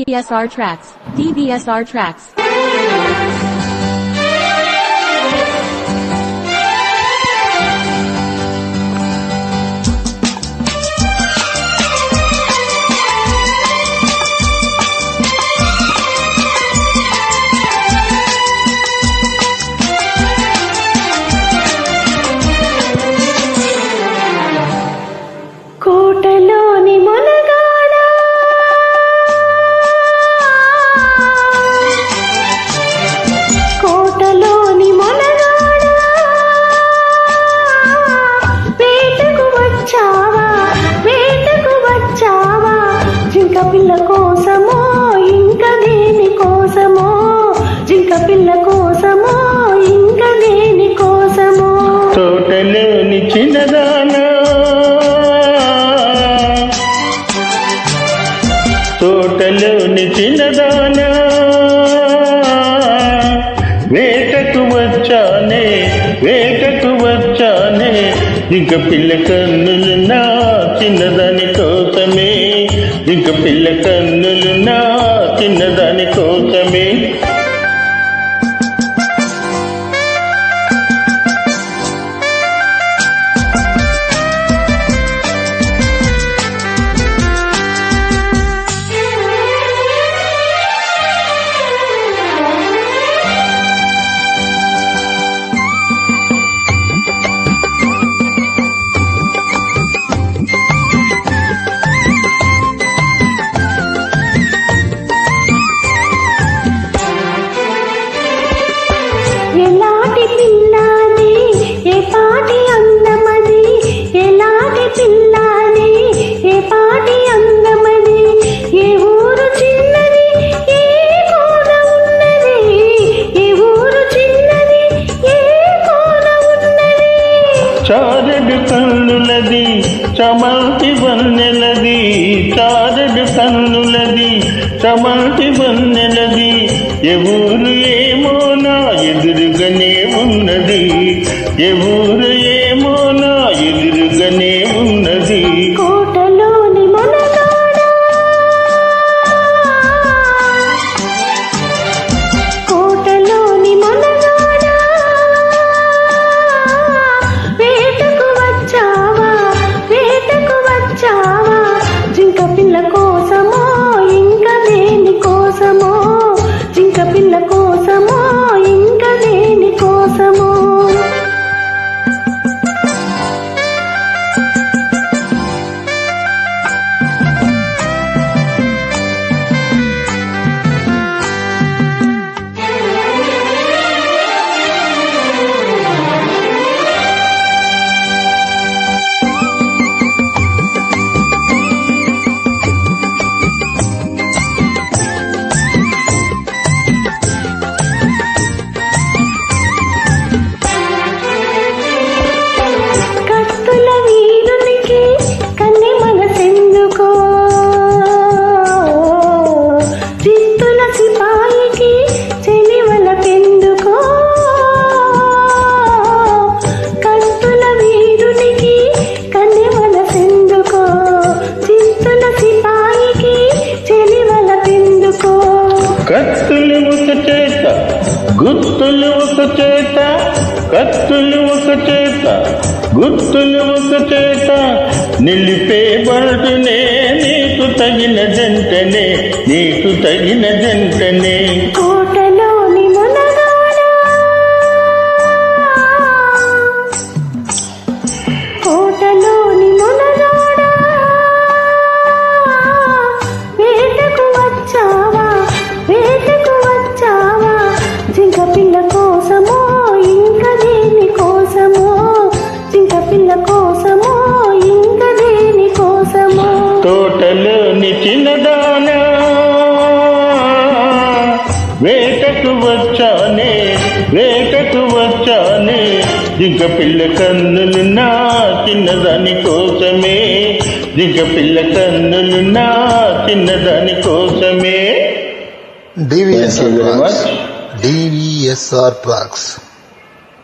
DVSR tracks. DVSR tracks. ఇక పిల్ల కన్నులు నా చిన్నదాని కోసమే ఇక పిల్ల కన్నులు నా ఎలాంటి పిల్లాది ఏ పాటి అందమది ఎలాంటి పిల్లాది ఏ పాటి అందమది ఏ ఊరు చిన్నది? ఏ కోన ఉన్నది? ఏ ఊరు చిన్నది? ఏ కోన ఉన్నది? చారడు కన్నులది చమల్తి వన్నెలది చారడు కన్నులది చమల్తి వన్నెలది ఎవరు ఒక చేత గుర్తులు ఒక చేత కత్తులు ఒక చేత గుర్తులు ఒక చేత. నిలిపేబడునే నీకు తగిన జంటనే నీకు తగిన జంటనే వేటకు వచ్చానే వేటకు వచ్చానే దిగ పిల్ల కన్నులు నా చిన్నదాని కోసమే. దిగ పిల్ల కన్నులు నా చిన్నదాని కోసమే. డివిఎస్ఆర్. డివిఎస్ఆర్ ట్రాక్స్